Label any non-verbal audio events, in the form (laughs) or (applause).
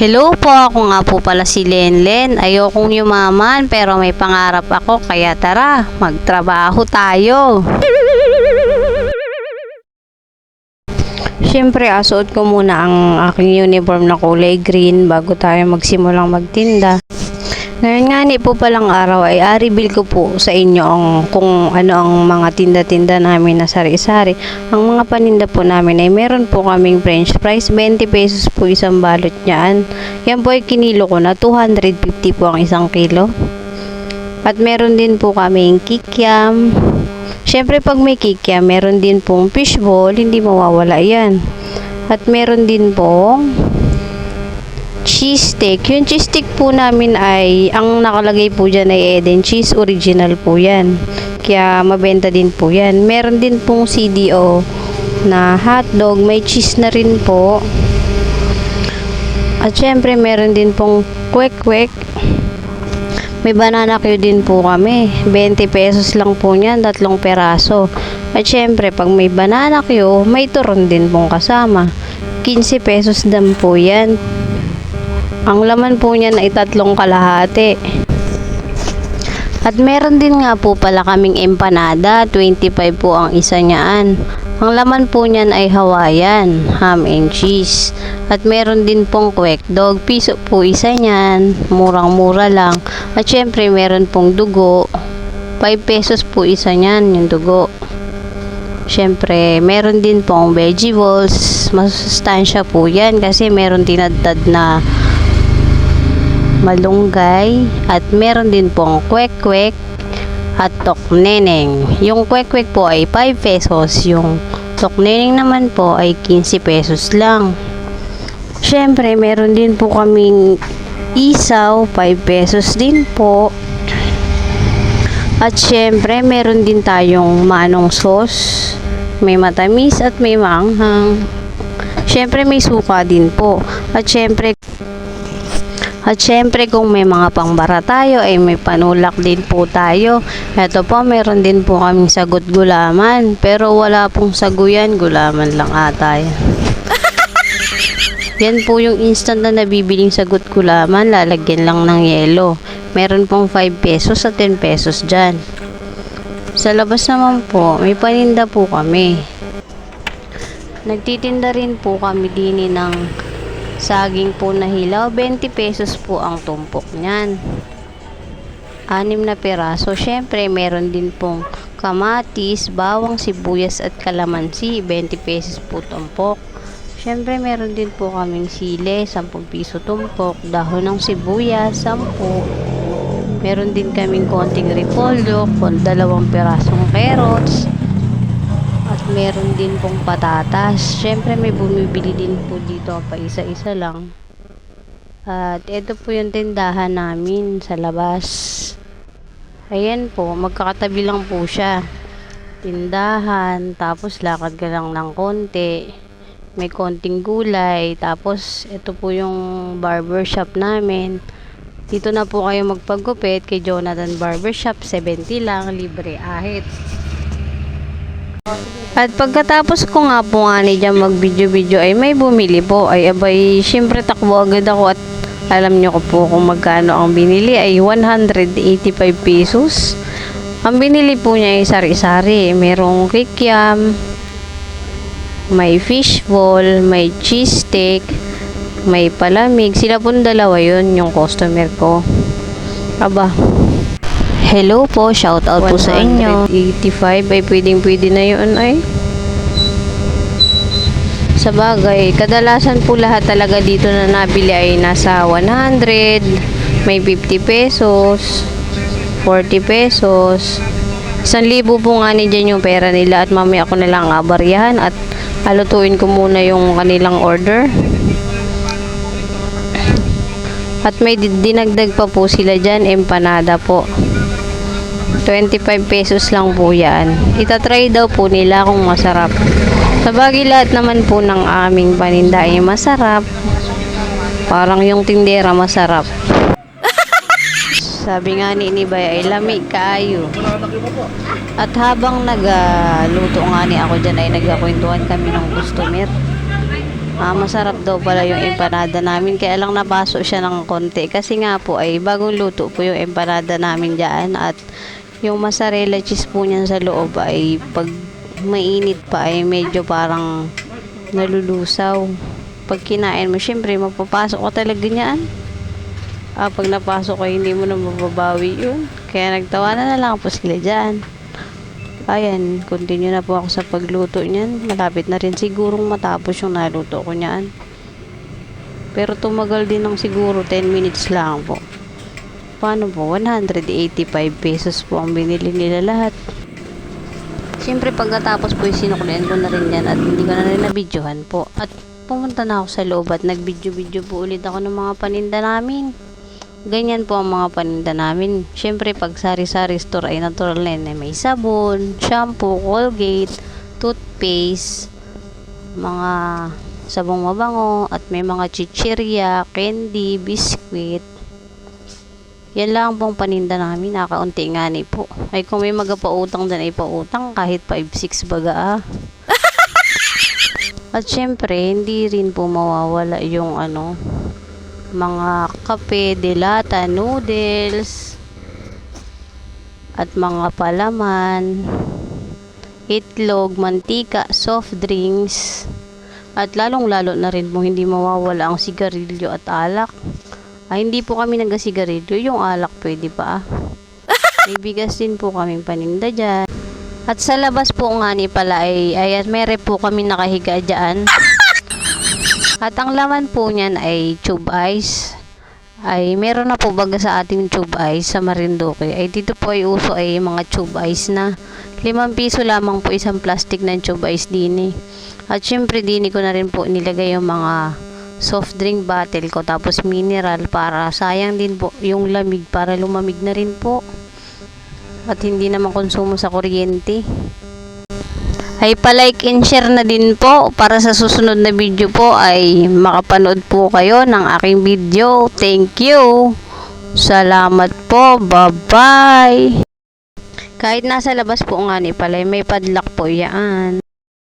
Hello po, ako nga po pala si Lenlen. Ayokong yumaman pero may pangarap ako kaya tara, magtrabaho tayo. Siyempre, asuot ko muna ang aking uniform na kulay green bago tayo magsimulang magtinda. Ngayon nga ni po palang araw ay aribil ko po sa inyo ang kung ano ang mga tinda-tinda namin na sari-sari. Ang mga paninda po namin ay meron po kaming french fries, 20 pesos po isang balot niyan. Yan po ay kinilo ko na 250 po ang isang kilo. At meron din po kaming kikiam. Siyempre pag may kikiam, meron din pong fishball, hindi mawawala yan. At meron din pong cheese stick. Yung cheese stick po namin ay, ang nakalagay po dyan ay Eden cheese. Original po yan. Kaya mabenta din po yan. Meron din pong CDO na hotdog. May cheese na rin po. At syempre meron din pong kwek-kwek. May banana queue din po kami. 20 pesos lang po niyan, tatlong peraso. At syempre, pag may banana queue, may turon din pong kasama. 15 pesos din po yan. Ang laman po niyan ay tatlong kalahati. At meron din nga po pala kaming empanada, 25 po ang isa niyaan. Ang laman po niyan ay Hawaiian, ham and cheese. At meron din pong kwek dog, piso po isa niyan, murang-mura lang. At syempre meron pong dugo, 5 pesos po isa niyan yung dugo. Syempre, meron din pong vegetables, masustansya po yan kasi meron tinadtad na malunggay at meron din pong kwek-kwek at tokneneng. Yung kwek-kwek po ay 5 pesos, yung tokneneng naman po ay 15 pesos lang. Syempre, meron din po kaming isaw, 5 pesos din po. At syempre, meron din tayong manong sauce. May matamis at may maanghang. Syempre, may suka din po. At syempre, at syempre kung may mga pangbara tayo ay may panulak din po tayo. Ito po meron din po kaming sagot gulaman. Pero wala pong saguyan, gulaman lang ata yan. Po yung instant na nabibiling sagot gulaman, lalagyan lang ng yelo. Meron pong 5 pesos at 10 pesos dyan. Sa labas naman po, may paninda po kami. Nagtitinda rin po kami dini ng saging po na hilaw. 20 pesos po ang tumpok niyan. Anim na peraso. Syempre, meron din pong kamatis, bawang, sibuyas at kalamansi. 20 pesos po tumpok. Syempre, meron din po kaming sile, 10 piso tumpok. Dahon ng sibuyas, 10. Meron din kaming konting repolyo, dalawang pirasong carrots. Meron din pong patatas. Syempre may bumibili din po dito pa isa-isa lang. At ito po yung tindahan namin sa labas. Ayan po, magkakatabi lang po siya. Tindahan, tapos lakad ka lang ng konti. May konting gulay, tapos ito po yung barber shop namin. Dito na po kayo magpagupit kay Jonathan Barbershop, 70 lang, libre ahit. At pagkatapos ko nga po nga ni dyan mag-video-video ay may bumili po. Ay abay, syempre takbo agad ako at alam nyo ko po kung magkano ang binili ay 185 pesos. Ang binili po niya ay sari-sari. Merong kikiam, may fishball, may cheese stick, may palamig. Sila po dalawa yun, yung customer ko. Aba, Hello po, shout out po sa inyo. 185 ay pwedeng pwede na yun ay. Sa bagay, kadalasan po lahat talaga dito na nabili ay nasa 100, may 50 pesos, 40 pesos. 1,000 po nga ni dyan yung pera nila at mamaya ako na lang abaryahan at alutuin ko muna yung kanilang order. At may di- dinagdag pa po sila dyan, empanada po. 25 pesos lang po yan. Itatry daw po nila kung masarap. Sa bagay lahat naman po ng aming paninda ay masarap. Parang yung tindera masarap. Sabi nga ni Inibay ay lamig kaayo. At habang nagluto nga ni ako dyan ay nagkakwentuhan kami ng customer. Ah, masarap daw pala yung empanada namin. Kaya lang nabaso siya ng konti. Kasi nga po ay bagong luto po yung empanada namin dyan. At yung mozzarella cheese po niyan sa loob ay pag mainit pa ay medyo parang nalulusaw. Pag kinain mo, syempre mapapasok ka talaga niyan. Ah, pag napasok ko, hindi mo na mababawi yun. Kaya nagtawanan na lang po sila dyan. Ayan, continue na po ako sa pagluto niyan. Malapit na rin sigurong matapos yung naluto ko niyan. Pero tumagal din ng siguro 10 minutes lang po. Paano po? 185 pesos po ang binili nila lahat. Siyempre pagkatapos po sinuklian ko na rin yan at hindi ko na rin nabidyohan po. At pumunta na ako sa loob at nagbidyo-bidyo po ulit ako ng mga paninda namin. Ganyan po ang mga paninda namin. Siyempre, pag sari-sari store ay natural na yun. May sabon, shampoo, Colgate, toothpaste, mga sabong mabango, at may mga chichirya, candy, biscuit. Yan lang pong paninda namin. Nakaunti nga ni po. Ay kung may magapautang din ay pautang kahit 5-6 baga ah. (laughs) At syempre, hindi rin po mawawala yung ano, mga kape, delata, noodles, at mga palaman, itlog, mantika, soft drinks, at lalong-lalo na rin po hindi mawawala ang sigarilyo at alak. Ay, hindi po kami nagasigarilyo, yung alak pwede pa ah. (laughs) May bigas din po kaming paninda dyan. At sa labas po nga ni pala ay, ay mere po kami nakahiga dyan. (laughs) At ang laman po niyan ay tube ice. Ay meron na po baga sa ating tube ice sa Marinduque. Ay dito po ay uso ay mga tube ice na 5 piso lamang po isang plastic ng tube ice din eh. At syempre dini ko na rin po nilagay yung mga soft drink bottle ko tapos mineral para sayang din po yung lamig para lumamig na rin po. At hindi naman konsumo sa kuryente ay palike and share na din po para sa susunod na video po ay makapanood po kayo ng aking video. Thank you. Salamat po. Bye-bye. Kahit nasa labas po nga ni Palay, may padlock po yan.